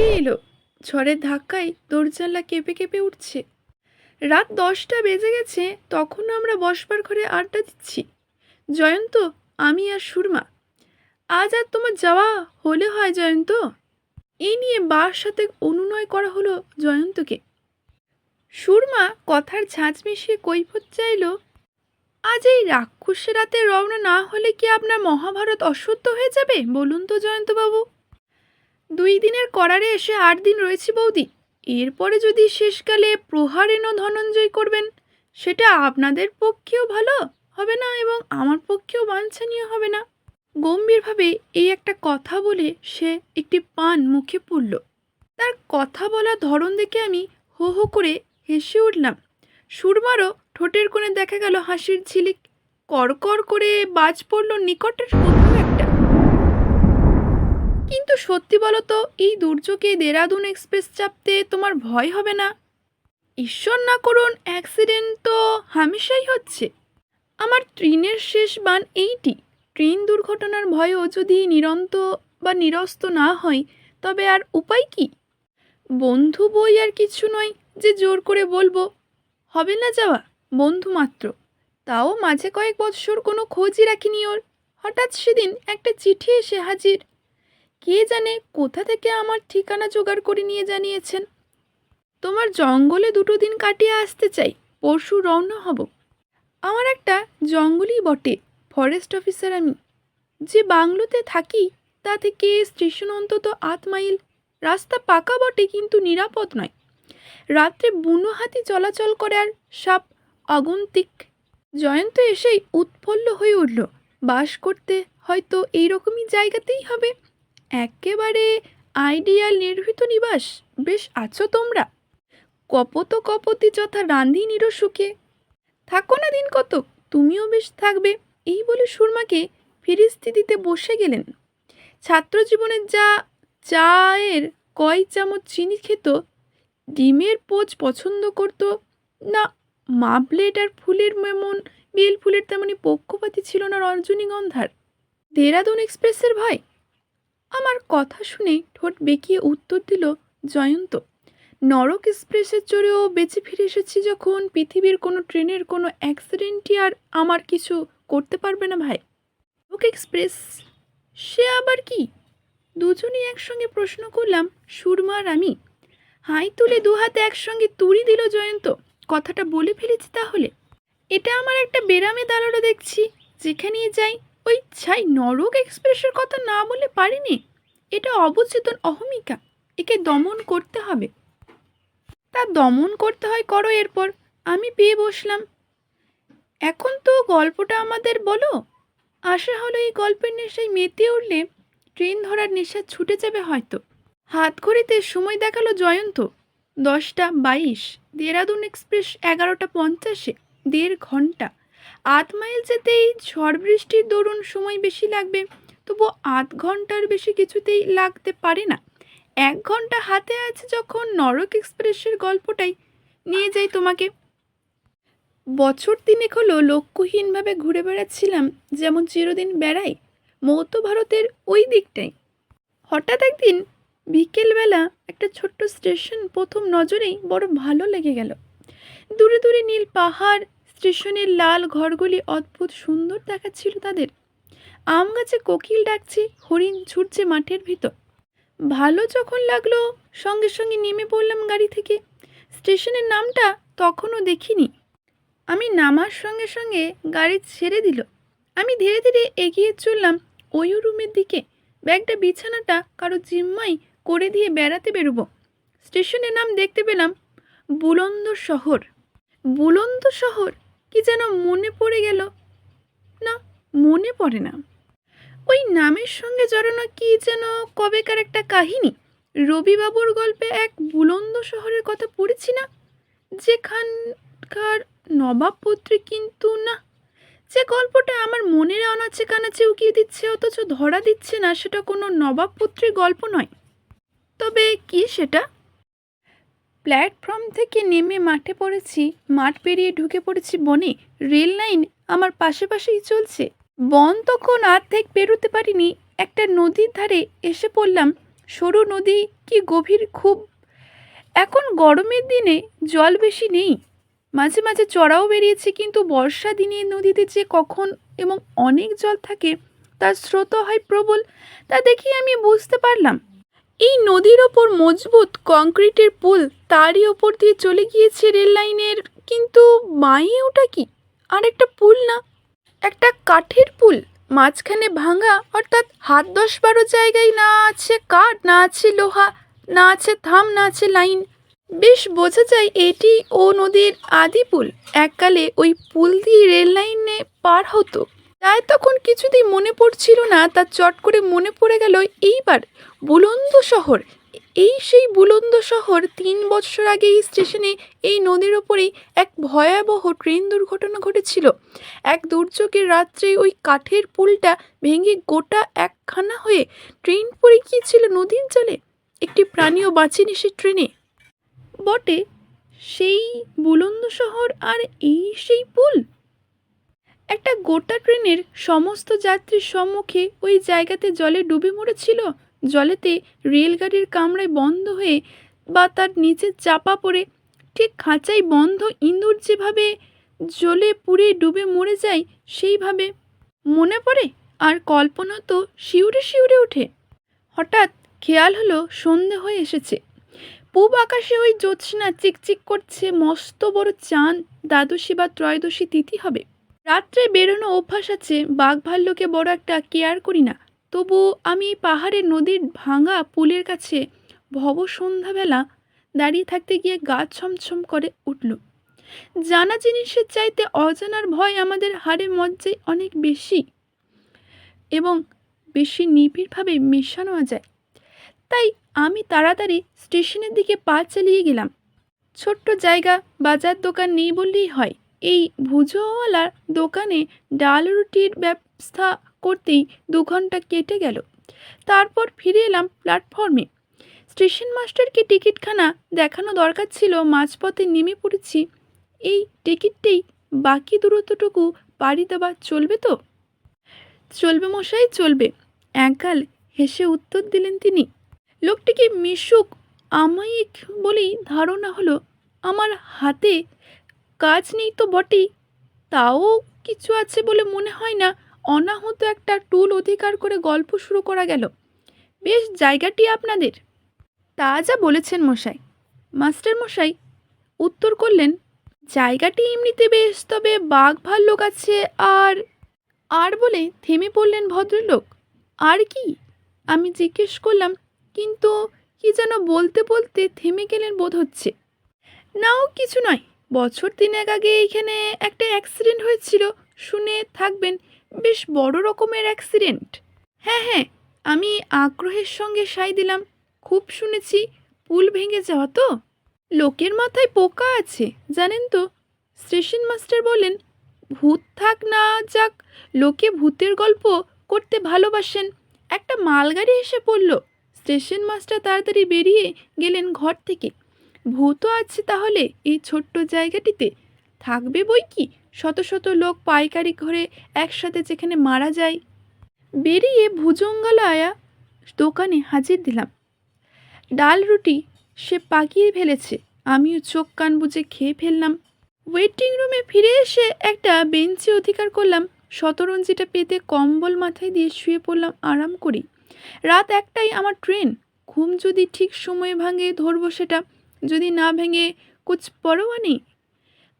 ছুটে এলো। ঝড়ের ধাক্কায় দরজানলা কেঁপে কেঁপে উঠছে। রাত দশটা বেজে গেছে, তখনও আমরা বসবার ঘরে আড্ডা দিচ্ছি। জয়ন্ত, আমি আর সুরমা। আজ আর তোমার যাওয়া হলে হয় জয়ন্ত? এই নিয়ে বার সাথে অনুনয় করা হলো জয়ন্তকে। সুরমা কথার ঝাঁঝ মিশিয়ে কৈফত চাইল, আজ এই রাক্ষসের রাতে রওনা না হলে কি আপনার মহাভারত অসত্য হয়ে যাবে? বলুন তো জয়ন্তবাবু। দুই দিনের করারে এসে আট দিন রয়েছে বৌদি। এরপরে যদি শেষকালে প্রহারেণ ধনঞ্জয় করবেন, সেটা আপনাদের পক্ষেও ভালো হবে না এবং আমার পক্ষেও বাঞ্ছনীয় হবে না। গম্ভীরভাবে এই একটা কথা বলে সে একটি পান মুখে পড়ল। তার কথা বলার ধরন দেখে আমি হো হো করে হেসে উঠলাম। সুরমারও ঠোঁটের কোণে দেখা গেল হাসির ঝিলিক। কড়কড় করে বাজ পড়ল নিকটের একটা কিন্তু সত্যি বলো তো এই দুর্যোগে দেরাদুন এক্সপ্রেস চাপতে তোমার ভয় হবে না। ঈশ্বর না করুন অ্যাক্সিডেন্ট তো হামেশাই হচ্ছে। আমার ট্রেনের শেষ বান এইটি। ট্রেন দুর্ঘটনার ভয়ও যদি নিরন্ত বা নিরস্ত না হয়, তবে আর উপায় কি? বন্ধু বই আর কিছু নয় যে জোর করে বলব, হবে না যাওয়া, বন্ধু মাত্র। তাও মাঝে কয়েক বৎসর কোনো খোঁজই রাখিনি ওর। হঠাৎ সেদিন একটা চিঠি এসে হাজির। কে জানে কোথা থেকে আমার ঠিকানা জোগাড় করে নিয়ে জানিয়েছেন। তোমার জঙ্গলে দুটো দিন কাটিয়ে আসতে চাই, পরশু রওনা হব। আমার একটা জঙ্গলই বটে ফরেস্ট অফিসার আমি। যে বাংলোতে থাকি তা থেকে স্টেশন অন্তত আট মাইল? রাস্তা পাকা বটে কিন্তু নিরাপদ নয়। রাত্রে বুনো হাতি চলাচল করে আর সাপ আগন্তিক। জয়ন্ত এসেই উৎফুল্ল হয়ে উঠল, বাস করতে হয়তো এইরকমই জায়গাতেই হবে। একেবারে আইডিয়াল নির্ভীত নিবাস। বেশ আছো তোমরা। কপত কপতি যথা রান্ধিনীরও সুখে। থাকো না দিন কত তুমিও বেশ থাকবে। এই বলে সুরমাকে ফিরিস্তি দিতে বসে গেলেন। ছাত্র জীবনের যা চায়ের কয় চামচ চিনি খেত, ডিমের পোচ পছন্দ করত, না মাবলেট আর ফুলের মেমন বেল ফুলের তেমনি পক্ষপাতী ছিল না রজনীগন্ধার দেরাদুন এক্সপ্রেসের ভয় আমার কথা শুনে ঠোঁট বেঁকিয়ে উত্তর দিল জয়ন্ত। নরক এক্সপ্রেসের চড়েও বেঁচে ফিরে এসেছি যখন পৃথিবীর কোনো ট্রেনের কোনো অ্যাক্সিডেন্টই আর আমার কিছু করতে পারবে না ভাই। নরক এক্সপ্রেস সে আবার কি? দুজনেই একসঙ্গে প্রশ্ন করলাম, সুরমা আর আমি। হাই তুলে দু হাতে একসঙ্গে তুড়ি দিল জয়ন্ত। কথাটা বলে ফেলেছি তাহলে। এটা আমার একটা বেরামে দাঁড়াল দেখছি, যেখানেই যাই ওই ছাই নরক এক্সপ্রেসের কথা না বলে পারিনি? এটা অবচেতন অহমিকা, একে দমন করতে হবে। তা দমন করতে হয় করো এরপর, আমি পেয়ে বসলাম। এখন তো গল্পটা আমাদের বলো। আশা হলো এই গল্পের নেশায় মেতে উঠলে ট্রেন ধরার নেশা ছুটে যাবে হয়তো। হাত ঘড়িতে সময় দেখাল জয়ন্ত। দশটা বাইশ, দেরাদুন এক্সপ্রেস এগারোটা পঞ্চাশে, দেড় ঘণ্টা। আট মাইল যেতেই ঝড় বৃষ্টির দরুন সময় বেশি লাগবে, তবু আধ ঘণ্টার বেশি কিছুতেই লাগতে পারে না। এক ঘণ্টা হাতে আছে যখন নরক এক্সপ্রেসের গল্পটাই। নিয়ে যাই তোমাকে। বছর তিনেক হলো লক্ষ্যহীনভাবে ঘুরে বেড়াচ্ছিলাম যেমন চিরদিন বেড়াই মধ্য ভারতের ওই দিকটাই। হঠাৎ একদিন বিকেলবেলা একটা ছোট্ট স্টেশন প্রথম নজরেই বড় ভালো লেগে গেল। দূরে দূরে নীল পাহাড় স্টেশনের লাল ঘরগুলি অদ্ভুত সুন্দর দেখাচ্ছিল তাদের। আম গাছে কোকিল ডাকছে, হরিণ ছুটছে মাঠের ভিতর। ভালো যখন লাগল, সঙ্গে সঙ্গে নেমে পড়লাম গাড়ি থেকে। স্টেশনের নামটা তখনও দেখিনি। আমি নামার সঙ্গে সঙ্গে গাড়ি ছেড়ে দিল। আমি ধীরে ধীরে এগিয়ে চললাম ওই রুমের দিকে। ব্যাগটা, বিছানাটা কারও জিম্মাই করে দিয়ে বেড়াতে বেরোবো। স্টেশনের নাম দেখতে পেলাম বুলন্দ শহর বুলন্দ শহর কি যেন মনে পড়ে গেল। না, মনে পড়ে না। ওই নামের সঙ্গে জড়ানো কি যেন কবেকার একটা কাহিনী। রবিবাবুর গল্পে এক বুলন্দ শহরের কথা পড়েছি না? যেখানকার নবাবপত্রী কিন্তু না। যে গল্পটা আমার মনের অনাচে কানাচে উকিয়ে দিচ্ছে, অথচ ধরা দিচ্ছে না, সেটা কোনো নবাবপুত্রীর গল্প নয়। তবে কি সেটা? প্ল্যাটফর্ম থেকে নেমে মাঠে পড়েছি, মাঠ পেরিয়ে ঢুকে পড়েছি বনে, রেল লাইন আমার পাশে পাশেই চলছে। বন তখন অর্ধেক পেরোতে পারিনি, একটা নদীর ধারে এসে পড়লাম, সরু নদী কি গভীর খুব। এখন গরমের দিনে জল বেশি নেই, মাঝে মাঝে চড়াও বেরিয়েছে, কিন্তু বর্ষা দিনে নদীতে যে কখন এবং অনেক জল থাকে, তার স্রোত হয় প্রবল, তা দেখি আমি বুঝতে পারলাম। এই নদীর ওপর মজবুত কংক্রিটের পুল তারই ওপর দিয়ে চলে গিয়েছে রেল লাইনের, কিন্তু মায়ে ওটা কি? আর একটা পুল না? একটা কাঠের পুল, মাঝখানে ভাঙা, অর্থাৎ হাত দশ বারো জায়গায় না আছে কাঠ, না আছে লোহা, না আছে থাম, না আছে লাইন। বেশ বোঝা যায় এটি ও নদীর আদি পুল। এককালে ওই পুল দিয়ে রেল লাইনে পার হতো। তাই তখন কিছুতেই মনে পড়ছিল না তার চট করে মনে পড়ে গেল এইবার বুলন্দ শহর। এই সেই বুলন্দ শহর তিন বছর আগে এই স্টেশনে এই নদীর ওপরেই এক ভয়াবহ ট্রেন দুর্ঘটনা ঘটেছিল। এক দুর্যোগের রাত্রে ওই কাঠের পুলটা ভেঙে গোটা একখানা হয়ে ট্রেন পড়ে গিয়েছিল নদীর জলে। একটি প্রাণীও বাঁচেনি সে ট্রেনে। বটে, সেই বুলন্দ শহর আর এই সেই পুল? একটা গোটা ট্রেনের সমস্ত যাত্রীর সম্মুখে ওই জায়গাতে জলে ডুবে মরেছিল। জলেতে রেলগাড়ির কামড়ায় বন্ধ হয়ে বা তার নিচে চাপা পড়ে ঠিক খাঁচাই বন্ধ ইঁদুর যেভাবে জলে পুড়ে ডুবে মরে যায় সেইভাবে মনে পড়ে আর কল্পনা তো শিউরে শিউরে ওঠে। হঠাৎ খেয়াল হলো সন্ধে হয়ে এসেছে। পূব আকাশে ওই জ্যোৎস্না চিকচিক করছে, মস্ত বড় চাঁদ, দ্বাদশী বা ত্রয়োদশী তিথি হবে। রাত্রে বেরোনো অভ্যাস আছে বাঘ ভাল্লুকে বড় একটা কেয়ার করি না। তবু আমি পাহাড়ের নদীর ভাঙা পুলের কাছে ভব সন্ধ্যাবেলা দাঁড়িয়ে থাকতে গিয়ে গা ছমছম করে উঠল। জানা জিনিসের চাইতে অজানার ভয় আমাদের হাড়ে মজ্জায় অনেক বেশি এবং বেশি নিবিড়ভাবে মেশানো যায়। তাই আমি তাড়াতাড়ি স্টেশনের দিকে পা চালিয়ে গেলাম। ছোট্ট জায়গা, বাজার দোকান নেই বললেই হয়। এই ভুজোওয়ালার দোকানে ডাল রুটির ব্যবস্থা করতেই দু ঘণ্টা কেটে গেল। তারপর ফিরে এলাম প্ল্যাটফর্মে। স্টেশন মাস্টারকে টিকিটখানা দেখানো দরকার ছিল, মাঝপথে নেমে পড়েছি। এই টিকিটটাই বাকি দূরত্বটুকু পাড়ি দেওয়া চলবে তো? চলবে মশাই, চলবে। একগাল হেসে উত্তর দিলেন তিনি। লোকটিকে মিশুক, আমায়িক বলেই ধারণা হলো, আমার হাতে কাজ নেই তো বটেই। তাও কিছু আছে বলে মনে হয় না অনাহত একটা টুল অধিকার করে গল্প শুরু করা গেল। বেশ, জায়গাটি আপনাদের। তা যা বলেছেন মশাই। মাস্টার মশাই, উত্তর করলেন, জায়গাটি এমনিতে বেশ, তবে বাঘ ভাল্লুক আছে আর আর বলে থেমে পড়লেন ভদ্রলোক। আর কি? আমি জিজ্ঞেস করলাম, কিন্তু কি যেন বলতে বলতে থেমে গেলেন বোধ হচ্ছে। নাও, কিছু নয়। বছর তিনেক আগে এইখানে একটা অ্যাক্সিডেন্ট হয়েছিল। শুনে থাকবেন, বেশ বড় রকমের অ্যাক্সিডেন্ট হ্যাঁ হ্যাঁ আমি আগ্রহের সঙ্গে সাই দিলাম। খুব শুনেছি, পুল ভেঙে যাওয়া তো। লোকের মাথায় পোকা আছে, জানেন তো। স্টেশন মাস্টার বলেন, ভূত থাক না যাক, লোকে ভূতের গল্প করতে ভালোবাসেন। একটা মালগাড়ি এসে পড়ল। স্টেশন মাস্টার তাড়াতাড়ি বেরিয়ে গেলেন ঘর থেকে। ভূতও আছে তাহলে এই ছোট্ট জায়গাটিতে? থাকবে বই কি? শত শত লোক পাইকারি ঘরে একসাথে যেখানে মারা যায়। বেরিয়ে ভুজঙ্গালয়া দোকানে হাজির দিলাম। ডাল রুটি সে পাকিয়ে ফেলেছে। আমিও চোখ কান বুজে খেয়ে ফেললাম। ওয়েটিং রুমে ফিরে এসে একটা বেঞ্চে অধিকার করলাম। শতরঞ্জিটা পেতে কম্বল মাথায় দিয়ে শুয়ে পড়লাম আরাম করি রাত একটাই আমার ট্রেন। ঘুম যদি ঠিক সময়ে ভাঙে ধরবো সেটা। যদি না ভেঙে কুছ পরোয়া নেই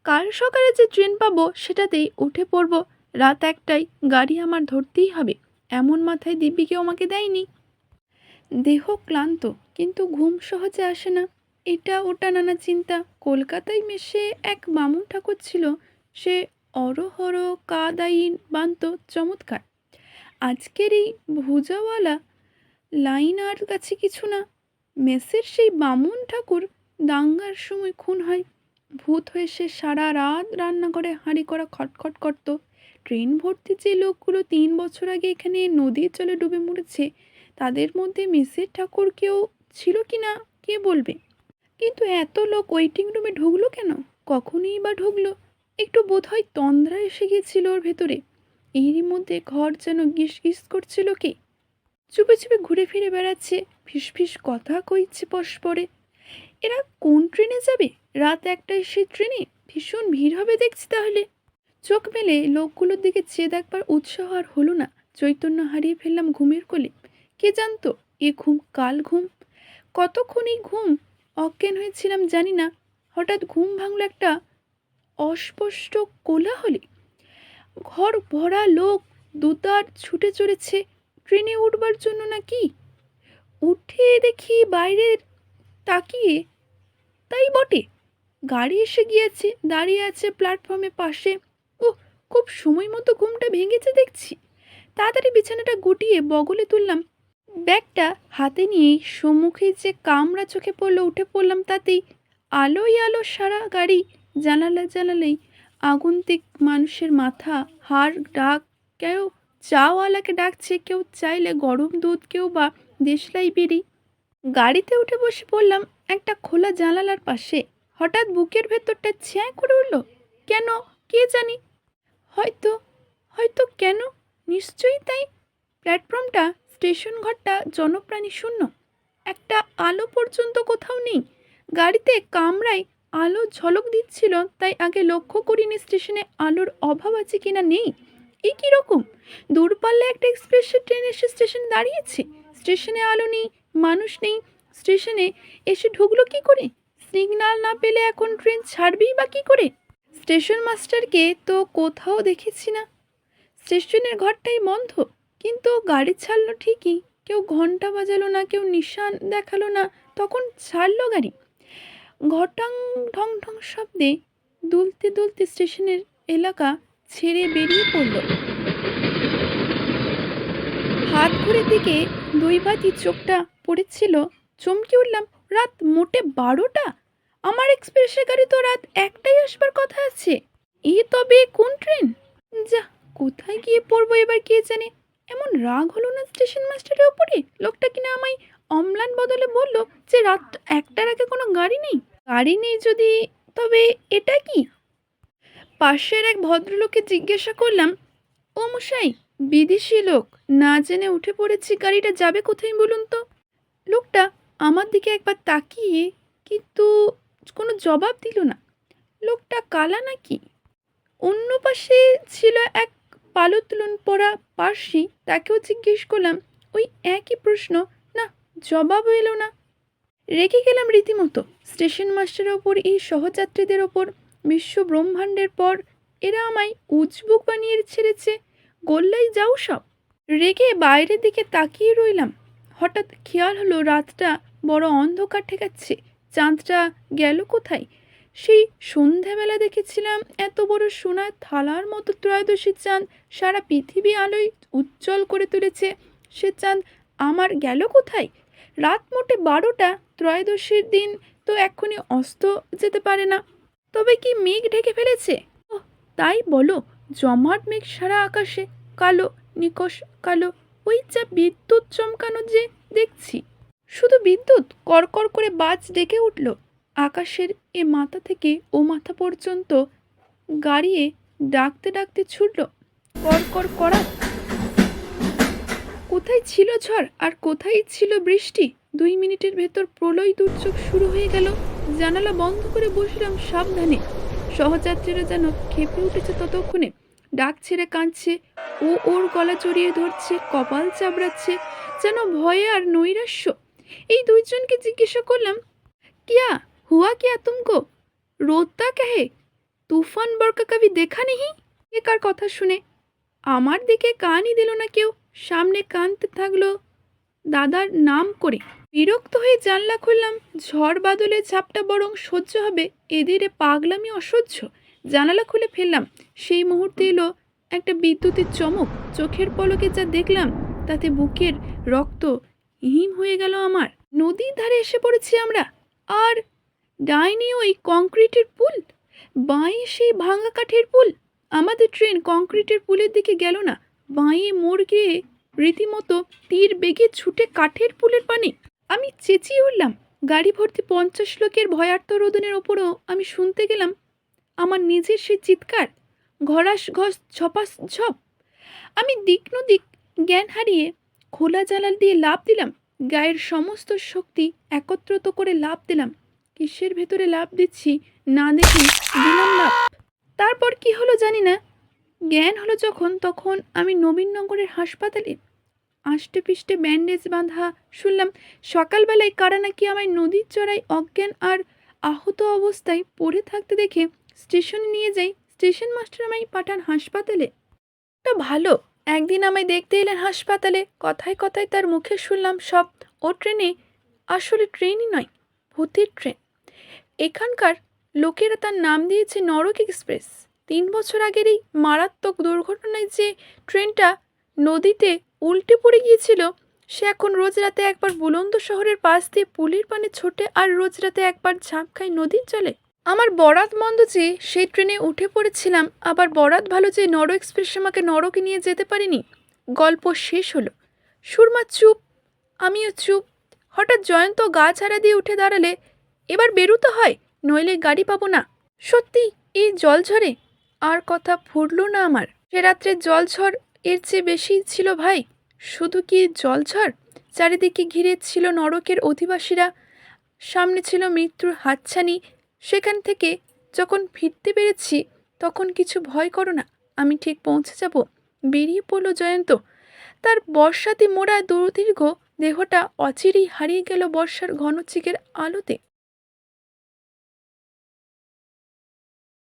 কাল সকালে যে ট্রেন পাবো, সেটাতেই উঠে পড়ব। রাত একটাই গাড়ি আমার ধরতেই হবে। এমন মাথায় দিব্যি কেউ আমাকে দেয়নি। দেহ ক্লান্ত, কিন্তু ঘুম সহজে আসে না। এটা ওটা নানা চিন্তা। কলকাতায় মেশে এক বামুন ঠাকুর ছিল। সে অরহর কাদাইন বান্ত, চমৎকার। আজকের এই ভুজাওয়ালা লাইন আর কাছে কিছু না। মেসের সেই বামুন ঠাকুর দাঙ্গার সময় খুন হয়। ভূত হয়ে সে সারা রাত রান্না করে হাঁড়ি করা খটখট করত। ট্রেন ভর্তি যে লোকগুলো তিন বছর আগে এখানে নদীর জলে ডুবে মরেছে, তাদের মধ্যে মেসের ঠাকুর কেউ ছিল কি না, কে বলবে? কিন্তু এত লোক ওয়েটিং রুমে ঢুকলো কেন? কখনই বা ঢুকলো? একটু বোধহয় তন্দ্রা এসে গিয়েছিল ওর ভেতরে। এরই মধ্যে ঘর যেন গিস গিস করছিল কে? চুপে চুপে ঘুরে ফিরে বেড়াচ্ছে ফিস ফিস কথা কইছে পরস্পরে। এরা কোন ট্রেনে যাবে? রাত একটায় সেই ট্রেনে ভীষণ ভিড় হবে দেখছি তাহলে। চোখ মেলে লোকগুলোর দিকে চেয়ে দেখবার উৎসাহ আর হলো না। চৈতন্য হারিয়ে ফেললাম ঘুমের কোলে। কে জানতো এ ঘুম কাল ঘুম? কতক্ষণ এই ঘুম? অজ্ঞান হয়েছিলাম জানি না। হঠাৎ ঘুম ভাঙলো একটা অস্পষ্ট কোলাহলে। ঘর ভরা লোক দুতার ছুটে চলেছে। ট্রেনে উঠবার জন্য নাকি? উঠে দেখি বাইরের তাকিয়ে তাই বটে। গাড়ি এসে গিয়েছে, দাঁড়িয়ে আছে প্ল্যাটফর্মের পাশে। ও খুব সময় মতো ঘুমটা ভেঙেছে দেখছি। তাড়াতাড়ি বিছানাটা গুটিয়ে বগলে তুললাম। ব্যাগটা হাতে নিয়েই সম্মুখে যে কামড়া চোখে পড়ল, উঠে পড়লাম তাতেই। আলোই আলো সারা গাড়ি জানালা জানালেই। আগন্তিক মানুষের মাথা, হাড় ডাক কেউ চাওয়ালাকে ডাকছে, কেউ চাইলে গরম দুধ, কেউ বা দেশলাই বিড়ি। গাড়িতে উঠে বসে পড়লাম একটা খোলা জানালার পাশে। হঠাৎ বুকের ভেতরটা ছ্যাঁ করে উঠল। কেন? কে জানি? হয়তো হয়তো কেন? নিশ্চয়ই তাই। প্ল্যাটফর্মটা, স্টেশন ঘরটা জনপ্রাণী শূন্য। একটা আলো পর্যন্ত কোথাও নেই। গাড়িতে কামরায় আলো ঝলক দিচ্ছিল, তাই আগে লক্ষ্য করিনি স্টেশনে আলোর অভাব আছে কিনা নেই। এ কী রকম? দূরপাল্লে একটা এক্সপ্রেসের ট্রেন এসে স্টেশন দাঁড়িয়েছে। স্টেশনে আলো নেই মানুষ নেই। স্টেশনে এসে ঢুকলো কি করে? সিগনাল না পেলে এখন ট্রেন ছাড়বেই বা কী করে? স্টেশন মাস্টারকে তো কোথাও দেখেছি না। স্টেশনের ঘরটাই বন্ধ, কিন্তু গাড়ি ছাড়লো ঠিকই। কেউ ঘণ্টা বাজালো না, কেউ নিশান দেখাল না, তখন ছাড়লো গাড়ি। ঘটং ঢং ঢং শব্দে দুলতে দুলতে স্টেশনের এলাকা ছেড়ে বেরিয়ে পড়ল। হাত ঘুরের দিকে দৈবাতি চোখটা পড়েছিল, চমকে উঠলাম, রাত মোটে বারোটা? আমার এক্সপ্রেসের গাড়ি তো রাত একটাই আসবার কথা আছে। এ তবে কোন ট্রেন? যা, কোথায় গিয়ে পড়ব এবার কে জানে? এমন রাগ হলো না স্টেশন মাস্টারের ওপরে লোকটা কিনা আমায় অম্লান বদলে বলল যে রাত একটার আগে কোনো গাড়ি নেই। গাড়ি নেই যদি, তবে এটা কি? পাশের এক ভদ্রলোককে জিজ্ঞাসা করলাম, ও মশাই, বিদেশি লোক, না জেনে উঠে পড়েছি গাড়িটা যাবে কোথায় বলুন তো? লোকটা আমার দিকে একবার তাকিয়ে কিন্তু কোনো জবাব দিল না। লোকটা কালা নাকি? অন্য পাশে ছিল এক পালতুলন পরা পার্সি, তাকেও জিজ্ঞেস করলাম, ওই একই প্রশ্ন, না, জবাব এলো না। রেখে গেলাম রীতিমতো। স্টেশন মাস্টারের ওপর, এই সহযাত্রীদের ওপর, বিশ্ব ব্রহ্মাণ্ডের পর, এরা আমায় উজবুক বানিয়ে ছেড়েছে গোল্লাই যাও সব। রেগে বাইরের দিকে তাকিয়ে রইলাম। হঠাৎ খেয়াল হলো রাতটা বড় অন্ধকার ঠেকাচ্ছে। চাঁদটা গেল কোথায়? সেই সন্ধ্যাবেলা দেখেছিলাম এত বড় সোনার থালার মতো ত্রয়োদশী চাঁদ সারা পৃথিবী আলোয় উজ্জ্বল করে তুলেছে। সে চাঁদ আমার গেল কোথায়? রাত মোটে বারোটা, ত্রয়োদশীর দিন তো এক্ষুনি অস্ত যেতে পারে না। তবে কি মেঘ ঢেকে ফেলেছে? তাই বলো, জমাট মেঘ সারা আকাশে, কালো, নিকশ কালো ওই যা বিদ্যুৎ চমকানো যে দেখছি। শুধু বিদ্যুৎ, কড়কড় করে বাজ ডেকে উঠল। আকাশের এ মাথা থেকে ও মাথা পর্যন্ত গাড়িয়ে ডাকতে ডাকতে ছুটল, কড়কড় করা কোথায় ছিল ঝড় আর কোথায় ছিল বৃষ্টি? দুই মিনিটের ভেতর প্রলয় দুর্যোগ শুরু হয়ে গেল। জানালা বন্ধ করে বসলাম সাবধানে। সহযাত্রীরা যেন খেপে উঠেছে ততক্ষণে। ডাক ছেড়ে কাঁদছে। ও ওর গলা জড়িয়ে ধরছে, কপাল চাবড়াচ্ছে, যেন ভয়ে আর নৈরাশ্য। এই দুইজনকে জিজ্ঞাসা করলাম, কিয়া, হুয়া কিয়া তুমকো রোতা কাহে? তুফান বরকা কবি দেখা নেহি? এ কার কথা শুনে। আমার দিকে কানই দিল না কেউ, সামনে কানতে থাকল দাদার নাম করে। বিরক্ত হয়ে জানলা খুললাম, ঝড় বাদলে ঝাপটা বরং সহ্য হবে, এদের পাগলামি অসহ্য। জানালা খুলে ফেললাম সেই মুহূর্তে এলো একটা বিদ্যুতের চমক। চোখের পলকে যা দেখলাম, তাতে বুকের রক্ত হিম হয়ে গেল আমার। নদীর ধারে এসে পড়েছি আমরা। আর ডাইনি ওই কংক্রিটের পুল? বাঁয়ে সেই ভাঙা কাঠের পুল? আমাদের ট্রেন কংক্রিটের পুলের দিকে গেল না। বাঁয়ে মোড় গিয়ে রীতিমতো তীর বেগে ছুটে কাঠের পুলের পানে। আমি চেঁচিয়ে উঠলাম। গাড়ি ভর্তি পঞ্চাশ লোকের ভয়ার্ত রোদনের ওপরও আমি শুনতে গেলাম। আমার নিজের সেই চিৎকার। ঘরাস ঘস ঝপাস ঝপ আমি দিক নদিক জ্ঞান হারিয়ে খোলা জানাল দিয়ে লাভ দিলাম। গায়ের সমস্ত শক্তি একত্রিত করে লাভ দিলাম। কিসের ভেতরে লাভ দিচ্ছি না দেখে দিলাম লাভ তারপর কি হলো জানি না। জ্ঞান হলো যখন, তখন আমি নবীনগরের হাসপাতালে আষ্টে পিষ্টে ব্যান্ডেজ বাঁধা শুনলাম, সকালবেলায় কারা নাকি আমায় নদীর চড়ায় অজ্ঞান আর আহত অবস্থায় পড়ে থাকতে দেখে স্টেশনে নিয়ে যাই। স্টেশন মাস্টার আমায় পাঠান হাসপাতালে? তা ভালো, একদিন আমায় দেখতে এলেন হাসপাতালে, কথায় কথায় তার মুখে শুনলাম সব, ও ট্রেনে, আসলে ট্রেনই নয়, ভূতের ট্রেন। এখানকার লোকেরা তার নাম দিয়েছে নরক এক্সপ্রেস। তিন বছর আগের এই মারাত্মক দুর্ঘটনায় যে ট্রেনটা নদীতে উল্টে পড়ে গিয়েছিল, সে এখন রোজ রাতে একবার বুলন্দ শহরের পাশ দিয়ে পুলির পানে ছোটে আর রোজ রাতে একবার ঝাঁপ খায় নদীর জলে। আমার বরাত মন্দ যে সেই ট্রেনে উঠে পড়েছিলাম, আবার বরাত ভালো যে নর এক্সপ্রেস আমাকে নরকে নিয়ে যেতে পারিনি। গল্প শেষ হলো। সুরমা চুপ, আমিও চুপ। হঠাৎ জয়ন্ত গা ছাড়া দিয়ে উঠে দাঁড়ালে, এবার বেরোতে হয়, নইলে গাড়ি পাবো না। সত্যি, এই জল ঝরে আর কথা ফুটলো না আমার। সে রাত্রে জলঝড় এর চেয়ে বেশি ছিল ভাই। শুধু কি জলঝড়? চারিদিকে ঘিরে ছিল নরকের অধিবাসীরা। সামনে ছিল মৃত্যুর হাতছানি সেখান থেকে যখন ফিরতে পেরেছি, তখন কিছু ভয় করো না, আমি ঠিক পৌঁছে যাব। বেরিয়ে পড়ল জয়ন্ত। তার বর্ষাতে মোড়া দুর্দীর্ঘ দেহটা অচিরেই হারিয়ে গেল বর্ষার ঘনচিকের আলোতে।